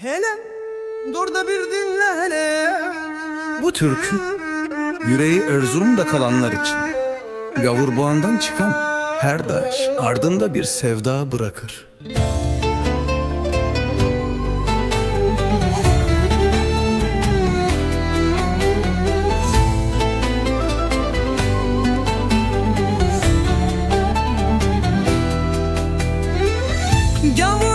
Hele dur da bir dinle hele Bu türkü yüreği Erzurum'da kalanlar için. Gavurboğandan çıkan her daş ardında bir sevda bırakır. Gavur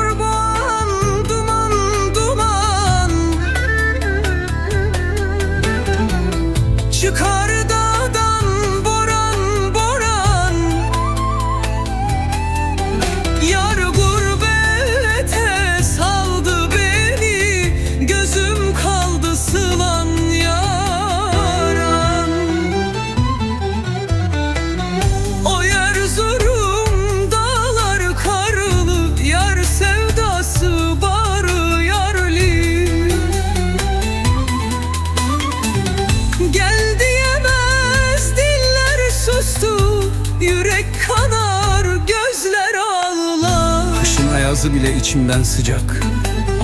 Yürek kanar gözler ağlar Kışın ayazı bile içimden sıcak.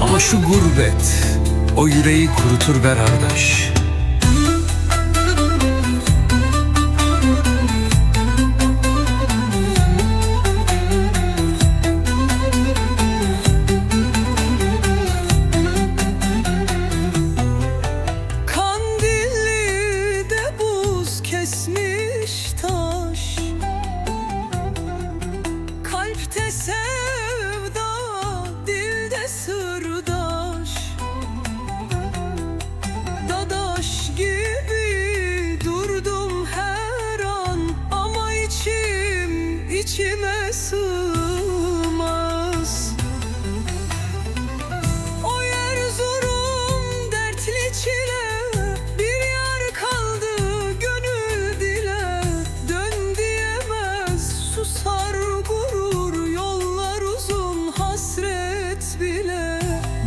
Ama şu gurbet o yüreği kurutur be kardeş.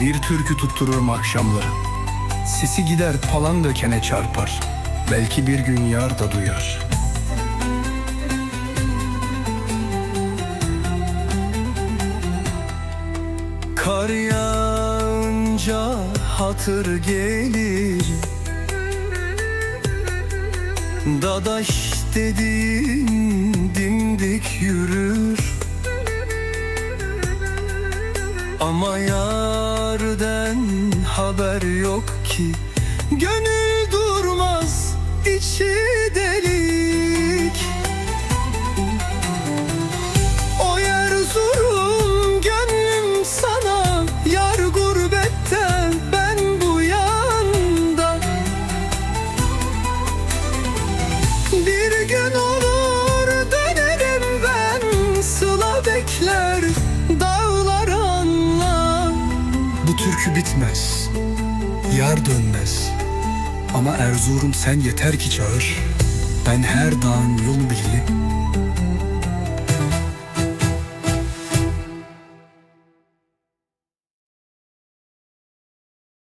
Bir türkü tuttururum akşamları. Sesi gider palan dökene çarpar. Belki bir gün yar da duyar. Kar yağınca hatır gelir Dadaş dediğin dimdik yürür Ama yarden haber yok ki. Gönül durmaz içi delik türkü bitmez Yar dönmez. Ama Erzurum sen yeter ki çağır. Ben her dağın yolu billi